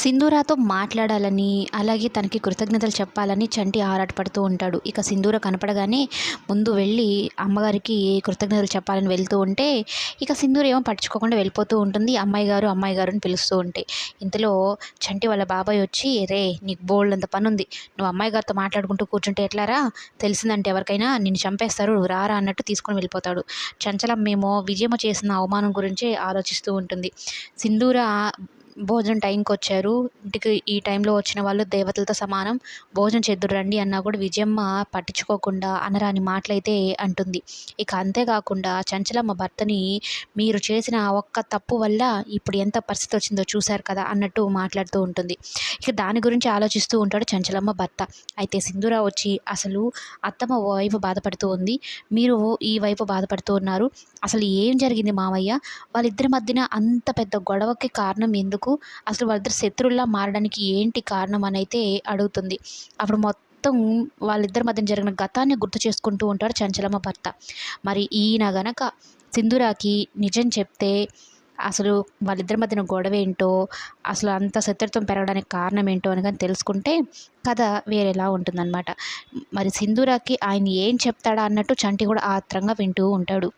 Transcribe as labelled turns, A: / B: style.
A: సింధూరాతో మాట్లాడాలని అలాగే తనకి కృతజ్ఞతలు చెప్పాలని చంటి ఆరాటపడుతూ ఉంటాడు. ఇక సింధూర కనపడగానే ముందు వెళ్ళి అమ్మగారికి కృతజ్ఞతలు చెప్పాలని వెళ్తూ ఉంటే ఇక సింధూర ఏమో పట్టించుకోకుండా వెళ్ళిపోతూ ఉంటుంది. అమ్మాయి గారు అమ్మాయి గారు అని పిలుస్తూ ఉంటే ఇంతలో చంటి వాళ్ళ బాబాయ్ వచ్చి రే నీకు బోల్డ్ అంత పని ఉంది నువ్వు అమ్మాయి గారితో మాట్లాడుకుంటూ కూర్చుంటే ఎట్లారా? తెలిసిందంటే ఎవరికైనా నిన్ను చంపేస్తారు. రారా అన్నట్టు తీసుకొని వెళ్ళిపోతాడు. చంచలా మేము విజయము చేసిన అవమానం గురించే ఆలోచిస్తూ ఉంటుంది. సింధూర భోజనం టైంకి వచ్చారు. ఇంటికి ఈ టైంలో వచ్చిన వాళ్ళు దేవతలతో సమానం. భోజనం చేద్దురు రండి అన్నా కూడా విజయమ్మ పట్టించుకోకుండా అనరాని మాటలైతే అంటుంది. ఇక అంతేకాకుండా చంచలమ్మ భర్తని మీరు చేసిన ఒక్క తప్పు వల్ల ఇప్పుడు ఎంత పరిస్థితి వచ్చిందో చూశారు కదా అన్నట్టు మాట్లాడుతూ ఉంటుంది. ఇక దాని గురించి ఆలోచిస్తూ ఉంటాడు చంచలమ్మ భర్త. అయితే సింధురా వచ్చి అసలు అత్తమ్మ వైపు బాధపడుతూ ఉంది. మీరు ఈ వైపు బాధపడుతూ ఉన్నారు. అసలు ఏం జరిగింది మావయ్య వాళ్ళిద్దరి మధ్యన అంత పెద్ద గొడవకి కారణం ఎందుకు? అసలు వాళ్ళిద్దరు శత్రువుల్లా మారడానికి ఏంటి కారణం అని అయితే అడుగుతుంది. అప్పుడు మొత్తం వాళ్ళిద్దరి మధ్యన జరిగిన గతాన్ని గుర్తు చేసుకుంటూ ఉంటాడు చంచలమ్మ భర్త. మరి ఈయన గనక సింధురాకి నిజం చెప్తే అసలు వాళ్ళిద్దరి మధ్యన గొడవ ఏంటో అసలు అంత శత్రుత్వం పెరగడానికి కారణం ఏంటో అని కానీ తెలుసుకుంటే కథ వేరేలా ఉంటుందన్నమాట. మరి సింధూరాకి ఆయన ఏం చెప్తాడా అన్నట్టు చంటి కూడా ఆత్రంగా వింటూ ఉంటాడు.